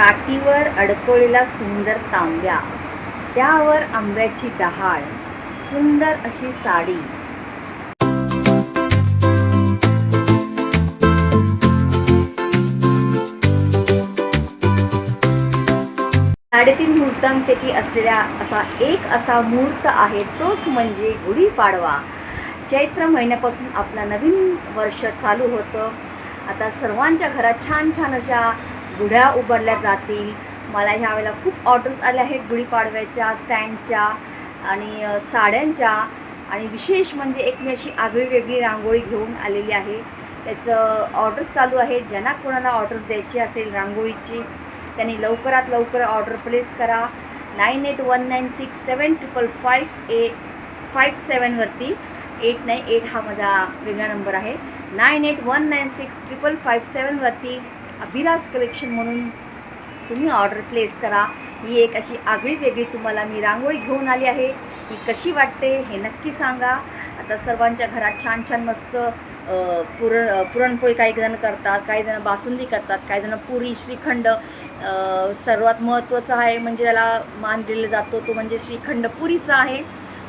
काठीवर अडकवलेला सुंदर तांब्या त्यावर आंब्याची डहाळ सुंदर अशी साडी. साडेतीन मुहूर्तांपैकी असलेल्या असा एक असा मुहूर्त आहे तोच म्हणजे गुढीपाडवा. चैत्र महिन्यापासून आपलं नवीन वर्ष चालू होतं. आता सर्वांच्या घरात छान छान अशा गुढ्या उभारल्या जातील. मला ह्या वेळेला खूप ऑर्डर्स आल्या आहेत गुढीपाडव्याच्या स्टँडच्या आणि साड्यांच्या. आणि विशेष म्हणजे एक मी अशी आगळी वेगळी रांगोळी घेऊन आलेली आहे. त्याचं ऑर्डर्स चालू आहे ज्यांना कोणाला ऑर्डर्स द्यायची असेल रांगोळीची त्यांनी लवकरात लवकर ऑर्डर प्लेस करा. Nine eight one nine six seven triple five A five सेवनवरती eight nine eight हा माझा वेगळा नंबर आहे. Nine eight one nine six triple five सेवनवरती Abhiraj collection म्हणून तुम्ही ऑर्डर प्लेस करा. ही एक अशी आगळी वेगळी तुम्हाला मी रांगोळी घेऊन आली आहे. ही कशी वाटते हे नक्की सांगा. आता सर्वांच्या घरात छान छान मस्त पुरण पुरणपोळी काही जण करतात काही जण बासुंदी करतात काही जण पुरी श्रीखंड सर्वात महत्त्वाचा आहे म्हणजे त्याला मान दिला जातो तो म्हणजे श्रीखंड पुरीचा आहे.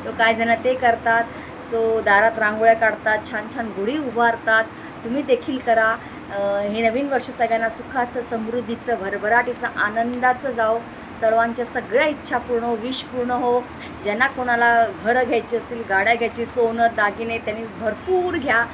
तो काही जण ते करतात. सो दारात रांगोळ्या काढतात छान छान गुढी उभारतात. तुम्ही देखील करा. हे नवीन वर्ष सगळ्यांना सुखाचं समृद्धीचं भरभराटीचं आनंदाचं जाओ सर्वांच्या सगळ्या इच्छा पूर्ण हो विश पूर्ण हो. ज्यांना कोणाला घरं घ्यायची असतील गाड्या घ्यायची सोनं दागिने त्यांनी भरपूर घ्या.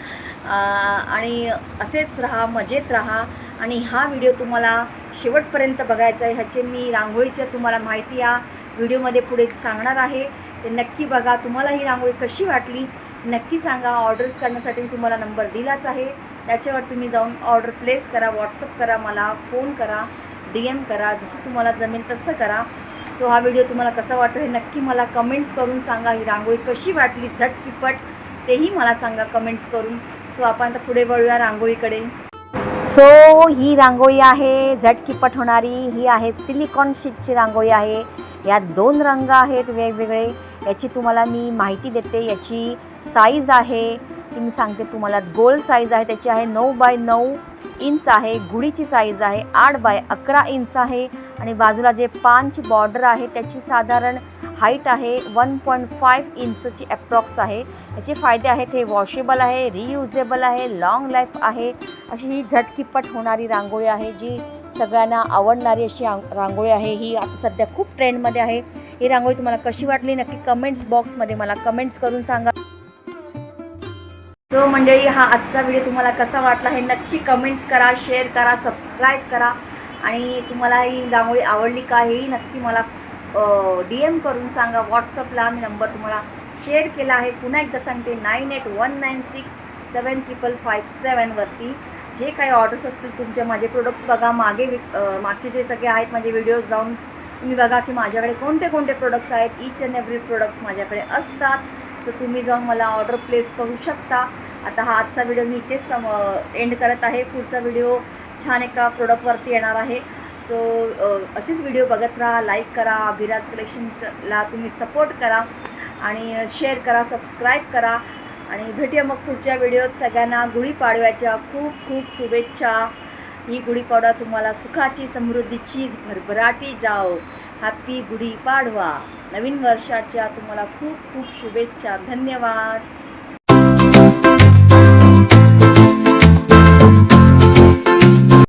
आणि असेच राहा मजेत राहा. आणि हा व्हिडिओ तुम्हाला शेवटपर्यंत बघायचा आहे ह्याचे मी रांगोळीच्या तुम्हाला माहिती या व्हिडिओमध्ये पुढे सांगणार आहे. ते नक्की बघा. तुम्हाला ही रांगोळी कशी वाटली? नक्की सांगा. ऑर्डर्स करण्यासाठी मी तुम्हाला नंबर दिलाच आहे. त्याच्यावर तुम्ही जाऊन ऑर्डर प्लेस करा व्हॉट्सअप करा मला फोन करा डी एम करा जसं तुम्हाला जमेल तसं करा. सो हा व्हिडिओ तुम्हाला कसा वाटतो हे नक्की मला कमेंट्स करून सांगा. ही रांगोळी कशी वाटली? झटकिपट तेही मला सांगा कमेंट्स करून. सो आपण आता पुढे वळूया रांगोळीकडे. सो ही रांगोळी आहे झटकिपट होणारी. ही आहे सिलिकॉन शीटची रांगोळी आहे. यात दोन रंग आहेत वेगवेगळे. याची तुम्हाला मी माहिती देते. याची साईज आहे. ती मी सांगते तुम्हाला गोल साईज आहे त्याची आहे नऊ बाय नऊ इंच आहे गुढीची साईज आहे आठ बाय अकरा इंच आहे आणि बाजूला जे पानची बॉर्डर आहे त्याची साधारण हाईट आहे वन पॉईंट फाईव्ह इंचची ॲप्रॉक्स आहे. याचे फायदे आहेत हे वॉशेबल आहे रियुजेबल आहे लाँग लाईफ आहे. अशी ही झटकिपट होणारी रांगोळी आहे जी सगळ्यांना आवडणारी अशी रांगोळी आहे. ही आता सध्या खूप ट्रेंडमध्ये आहे. ही रांगोळी तुम्हाला कशी वाटली नक्की कमेंट्स बॉक्समध्ये मला कमेंट्स करून सांगा. सो मंडळी हा आजचा व्हिडिओ तुम्हाला कसा वाटला हे नक्की कमेंट्स करा शेअर करा सबस्क्राईब करा. आणि तुम्हाला ही रांगोळी आवडली का हेही नक्की मला डी एम करून सांगा. व्हॉट्सअपला मी नंबर तुम्हाला शेअर केला आहे. पुन्हा एकदा सांगते nine eight one nine six seven triple five सेवनवरती जे काही ऑर्डर्स असतील तुमचे माझे प्रोडक्ट्स बघा. मागे वि- मागचे जे सगळे आहेत माझे व्हिडिओज जाऊन तुम्ही बघा की माझ्याकडे कोणते कोणते प्रोडक्ट्स आहेत. ईच अँड एव्हरी प्रोडक्ट्स माझ्याकडे असतात. सो तुम्ही जाऊन मला ऑर्डर प्लेस करू शकता. आता हा आजचा व्हिडिओ मी इथेच सम एंड करत आहे. पुढचा व्हिडिओ छान एका प्रोडक्टवरती येणार आहे. सो असेच व्हिडिओ बघत राहा लाईक करा अभिराज कलेक्शनला तुम्ही सपोर्ट करा आणि शेअर करा सबस्क्राईब करा. आणि भेटूया मग पुढच्या व्हिडिओत सगळ्यांना गुढीपाडव्याच्या खूप खूप शुभेच्छा. ही गुढीपाडवा तुम्हाला सुखाची समृद्धीची भरभराटी जाओ हॅपी गुढीपाडवा नवीन वर्षाच्या तुम्हाला खूप खूप शुभेच्छा. धन्यवाद.